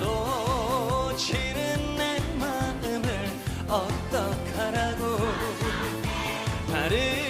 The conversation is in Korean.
가로치는 내 마음을 어떡하라고. 다른